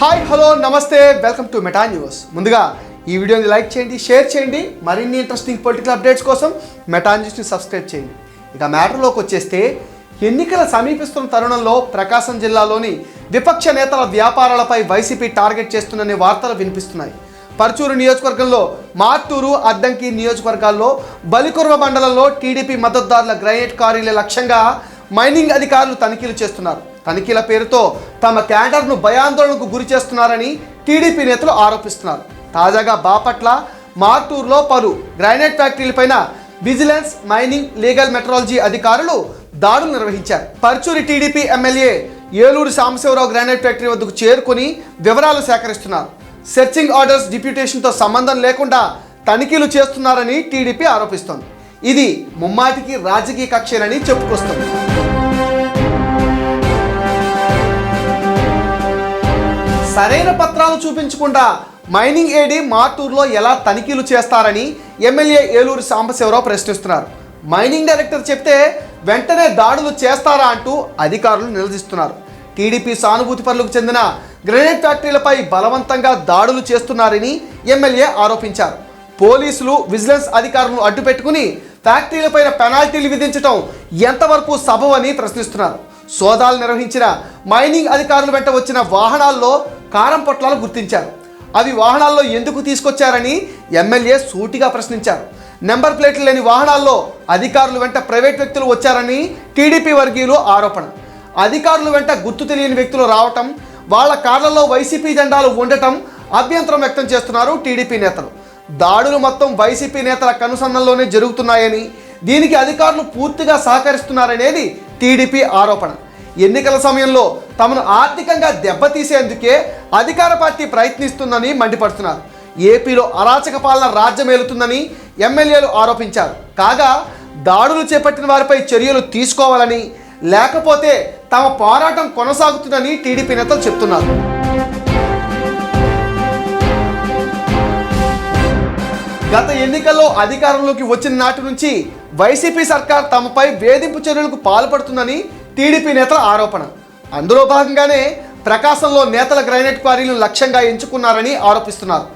Hi hello నమస్తే welcome to meta news. ముందుగా ఈ వీడియోని లైక్ చేయండి షేర్ చేయండి. మరిన్ని ఇంట్రెస్టింగ్ పొలిటికల్ అప్డేట్స్ కోసం మెటా న్యూస్ని సబ్స్క్రైబ్ చేయండి. ఇక మ్యాటర్లోకి వచ్చేస్తే ఎన్నికల సమీపిస్తున్న తరుణంలో ప్రకాశం జిల్లాలోని విపక్ష నేతల వ్యాపారాలపై వైసీపీ టార్గెట్ చేస్తుందనే వార్తలు వినిపిస్తున్నాయి. పరచూరు నియోజకవర్గంలో మార్తూరు అద్దంకి నియోజకవర్గాల్లో బలికుర్వ మండలంలో టీడీపీ మద్దతుదారుల గ్రైనేట్ కారీల లక్ష్యంగా మైనింగ్ అధికారులు తనిఖీలు చేస్తున్నారు. తనిఖీల పేరుతో తమ క్యాడర్ను భయాందోళనకు గురి చేస్తున్నారని టీడీపీ నేతలు ఆరోపిస్తున్నారు. తాజాగా బాపట్ల మార్టూర్లో పలు గ్రానైట్ ఫ్యాక్టరీలపైన విజిలెన్స్ మైనింగ్ లీగల్ మెట్రాలజీ అధికారులు దాడులు నిర్వహించారు. Paruchuri TDP MLA Eluru Sambasivarao granite factory వద్దకు చేరుకుని వివరాలు సేకరిస్తున్నారు. సెర్చింగ్ ఆర్డర్స్ డిప్యూటేషన్తో సంబంధం లేకుండా తనిఖీలు చేస్తున్నారని టీడీపీ ఆరోపిస్తోంది. ఇది ముమ్మాటికి రాజకీయ కక్షేనని చెప్పుకొస్తుంది. సరైన పత్రాలు చూపించకుండా మైనింగ్ ఏడీ మార్టూరులో ఎలా తనిఖీలు చేస్తారని ఎమ్మెల్యే ఏలూరు సాంబశివరావు ప్రశ్నిస్తున్నారు. మైనింగ్ డైరెక్టర్ చెప్తే వెంటనే దాడులు చేస్తారా అంటూ అధికారులు నిలదీస్తున్నారు. టీడీపీ సానుభూతి పరులకు చెందిన గ్రెనేడ్ ఫ్యాక్టరీలపై బలవంతంగా దాడులు చేస్తున్నారని ఎమ్మెల్యే ఆరోపించారు. పోలీసులు విజిలెన్స్ అధికారులను అడ్డుపెట్టుకుని ఫ్యాక్టరీలపైన పెనాల్టీలు విధించడం ఎంతవరకు సబవని ప్రశ్నిస్తున్నారు. సోదాలు నిర్వహించిన మైనింగ్ అధికారులు వెంట వచ్చిన వాహనాల్లో కారం పొట్లాలు గుర్తించారు. అవి వాహనాల్లో ఎందుకు తీసుకొచ్చారని ఎమ్మెల్యే సూటిగా ప్రశ్నించారు. నెంబర్ ప్లేట్లు లేని వాహనాల్లో అధికారులు వెంట ప్రైవేట్ వ్యక్తులు వచ్చారని టీడీపీ వర్గీయులు ఆరోపణ. అధికారులు వెంట గుర్తు తెలియని వ్యక్తులు రావటం వాళ్ళ కార్లలో వైసీపీ జెండాలు ఉండటం అభ్యంతరం వ్యక్తం చేస్తున్నారు టీడీపీ నేతలు. దాడులు మొత్తం వైసీపీ నేతల కనుసన్నల్లోనే జరుగుతున్నాయని దీనికి అధికారులు పూర్తిగా సహకరిస్తున్నారనేది టీడీపీ ఆరోపణ. ఎన్నికల సమయంలో తమను ఆర్థికంగా దెబ్బతీసేందుకే అధికార పార్టీ ప్రయత్నిస్తుందని మండిపడుతున్నారు. ఏపీలో అరాచక పాలన రాజ్యమేలుతుందని ఎమ్మెల్యేలు ఆరోపించారు. కాగా దాడులు చేపట్టిన వారిపై చర్యలు తీసుకోవాలని లేకపోతే తమ పోరాటం కొనసాగుతుందని టీడీపీ నేతలు చెప్తున్నారు. గత ఎన్నికల్లో అధికారంలోకి వచ్చిన నాటి నుంచి వైసీపీ సర్కార్ తమపై వేధింపు చర్యలకు పాల్పడుతుందని టీడీపీ నేతల ఆరోపణ. అందులో భాగంగానే ప్రకాశంలో నేతల గ్రైనేట్ క్వారీలను లక్ష్యంగా ఎంచుకున్నారని ఆరోపిస్తున్నారు.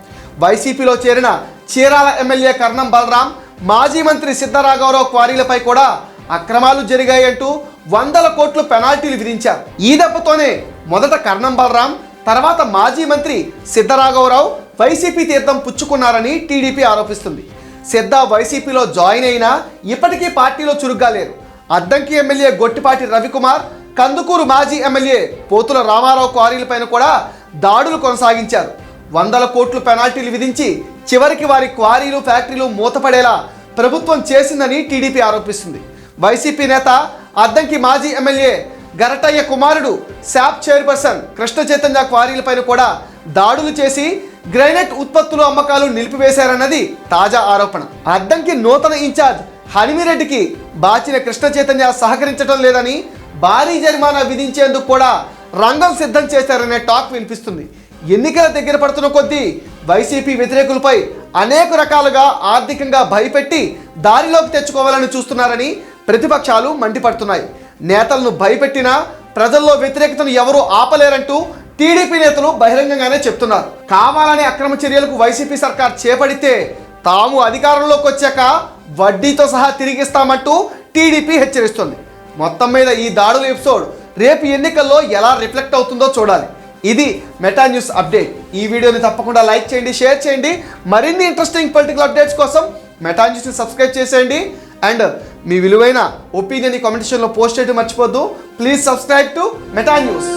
వైసీపీలో చేరిన చీరాల ఎమ్మెల్యే కర్ణం బలరాం మాజీ మంత్రి సిద్ధరాఘవరావు క్వారీలపై కూడా అక్రమాలు జరిగాయంటూ వందల కోట్లు పెనాల్టీలు విధించారు. ఈ దెబ్బతోనే మొదట కర్ణం బలరాం తర్వాత మాజీ మంత్రి సిద్ధరాఘవరావు వైసీపీ తీర్థం పుచ్చుకున్నారని టీడీపీ ఆరోపిస్తుంది. సిద్ధ వైసీపీలో జాయిన్ అయినా ఇప్పటికీ పార్టీలో చురుగ్గా లేరు. అద్దంకి ఎమ్మెల్యే గొట్టిపాటి రవికుమార్ కందుకూరు మాజీ ఎమ్మెల్యే పోతుల రామారావు క్వారీలపైన కూడా దాడులు కొనసాగించారు. వందల కోట్లు పెనాల్టీలు విధించి చివరికి వారి క్వారీలు ఫ్యాక్టరీలు మూతపడేలా ప్రభుత్వం చేసిందని టీడీపీ ఆరోపిస్తుంది. వైసీపీ నేత అద్దంకి మాజీ ఎమ్మెల్యే గరటయ్య కుమారుడు శాప్ చైర్పర్సన్ కృష్ణ చైతన్య క్వారీలపైన కూడా దాడులు చేసి గ్రైనైట్ ఉత్పత్తులు అమ్మకాలు నిలిపివేశారన్నది తాజా ఆరోపణ. అద్దంకి నూతన ఇన్ఛార్జ్ హనిమిరెడ్డికి బాచిన కృష్ణ చైతన్య సహకరించడం లేదని భారీ జరిమానా విధించేందుకు కూడా రంగం సిద్ధం చేశారనే టాక్ వినిపిస్తుంది. ఎన్నికల దగ్గర పడుతున్న కొద్దీ వైసీపీ వ్యతిరేకులపై అనేక రకాలుగా ఆర్థికంగా భయపెట్టి దారిలోకి తెచ్చుకోవాలని చూస్తున్నారని ప్రతిపక్షాలు మండిపడుతున్నాయి. నేతలను భయపెట్టినా ప్రజల్లో వ్యతిరేకతను ఎవరూ ఆపలేరంటూ టీడీపీ నేతలు బహిరంగంగానే చెప్తున్నారు. కావాలనే అక్రమ చర్యలకు వైసీపీ సర్కార్ చేపడితే తాము అధికారంలోకి వచ్చాక వడ్డీతో సహా తిరిగిస్తామంటూ టీడీపీ హెచ్చరిస్తుంది. మొత్తం మీద ఈ దాడుల ఎపిసోడ్ రేపు ఎన్నికల్లో ఎలా రిఫ్లెక్ట్ అవుతుందో చూడాలి. ఇది మెటా న్యూస్ అప్డేట్. ఈ వీడియోని తప్పకుండా లైక్ చేయండి షేర్ చేయండి. మరిన్ని ఇంట్రెస్టింగ్ పొలిటికల్ అప్డేట్స్ కోసం మెటా న్యూస్ని సబ్స్క్రైబ్ చేసేయండి. అండ్ మీ విలువైన ఒపీనియన్ కామెంట్ సెక్షన్లో పోస్ట్ చేయడం మర్చిపోద్దు. Please subscribe to Meta news.